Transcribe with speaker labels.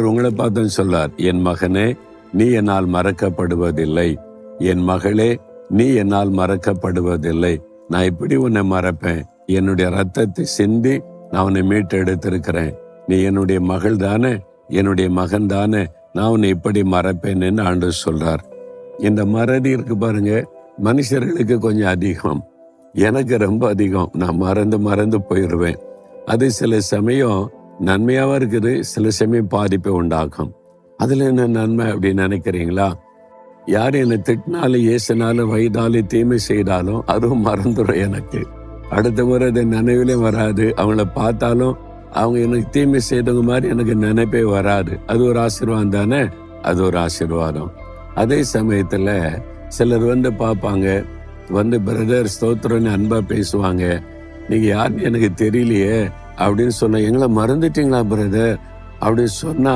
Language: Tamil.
Speaker 1: உங்களை பார்த்து சொல்லார் என் மகனே நீ என்னால் மறக்கப்படுவதில்லை. என் மகளே நீ என்னால் மறக்கப்படுவதில்லை. நான் இப்படி உன்னை மறப்பேன்? என்னுடைய ரத்தத்தை சிந்தி நான் உன்னை மீட்டெடுத்திருக்கிறேன். நீ என்னுடைய மகள் தானே? என்னுடைய மகன் தானே? நான் உன்னை இப்படி மறப்பேன்னு ஆண்டு சொல்றார். இந்த மறதி இருக்கு பாருங்க மனுஷர்களுக்கு கொஞ்சம் அதிகம். எனக்கு ரொம்ப அதிகம். நான் மறந்து மறந்து போயிடுவேன் அது சில சமயம் நன்மையாகவும் இருக்குது. சில சமயம் பாதிப்பை உண்டாக்கும். அதில் என்ன நன்மை அப்படின்னு நினைக்கிறீங்களா? யார் என்னை திட்டினாலும் ஏசினாலும் வயதாலும் தீமை செய்தாலும் அதுவும் மறந்துடும் எனக்கு. அடுத்த முறை அது நினைவிலே வராது. அவங்கள பார்த்தாலும் அவங்க எனக்கு தீமை செய்தவங்க மாதிரி எனக்கு நினைப்பே வராது. அது ஒரு ஆசீர்வாதம் தானே? அது ஒரு ஆசீர்வாதம். அதே சமயத்தில் சிலர் வந்து பார்ப்பாங்க வந்து பிரதர் ஸ்தோத்திரன்னு அன்பா பேசுவாங்க. நீங்க யாருன்னு எனக்கு தெரியலையே. அப்படின்னு சொன்ன எங்களை மறந்துட்டீங்களா பிரதர் அப்படின்னு சொன்னா